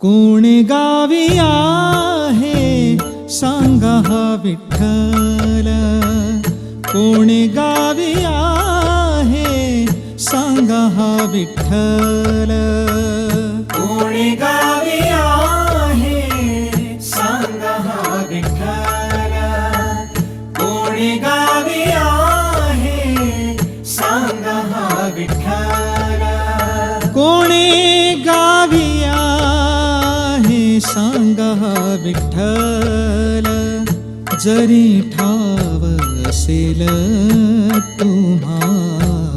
कोण गावी आहे? सांगा हा विठ्ठल. कोण गावी आहे? सांगा हा विठ्ठल. कोण गावी आहे? सांगा हा विठ्ठल. कोण गावी सांगा हा विठ्ठल जरी ठाव असेल तुम्हा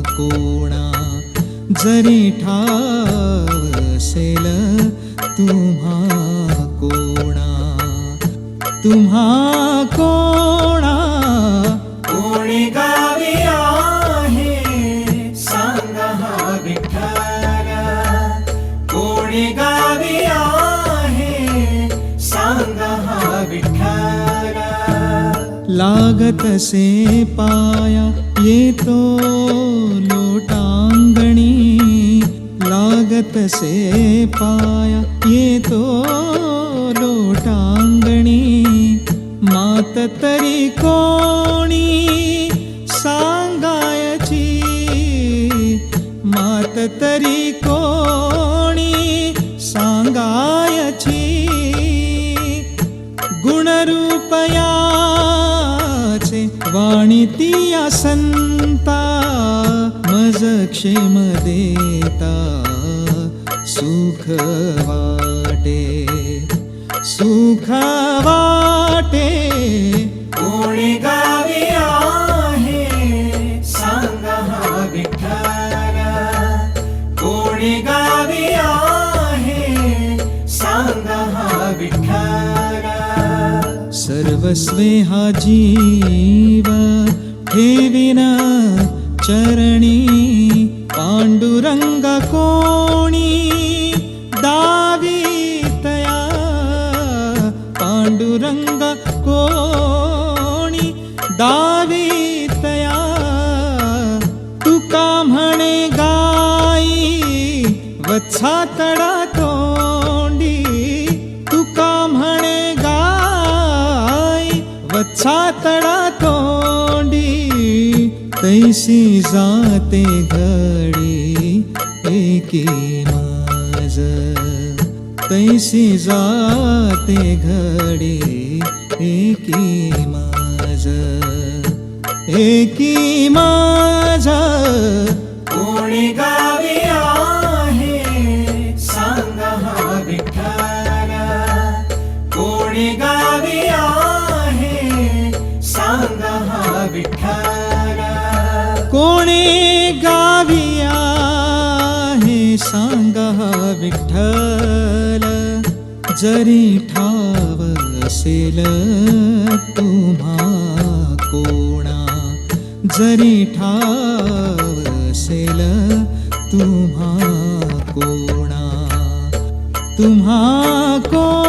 कोणा जरी ठाव असेल तुम्हा कोणा तुम्हा कोणा कोणी गावी आहे? सांगा हा विठ्ठल कोणी गा लागतसे पाया येतो लोटांगणी। लागतसे पाया येतो लोटांगणी। मात तरी कोणी सांगायची। मात तरी कोणी सांगायची। गुणरूपयाचे वाणी ती संता मज क्षेम देता सुख वाटे सुख वाटे। कोणी गावी आहे सांगा हा विठ्ठल. कोणी गावी आहे सांगा हा विठ्ठल सर्वस्वे हा जीव। ठेविन चरणी पांडुरंग कोणी। दावितया पांडुरंग कोणी। दावितया तुका म्हणे गाई। वत्सा तोंडी छातडा तोंडी तैशी जाते घडी एकी माझ तैशी जाते घडी एकी माझ एकी माझ कोणी गा हा विठ्ठल जरी असेल तुम्हा कोणा? जरी ठाव तुम्हा कोणा? तुम्हा कोणा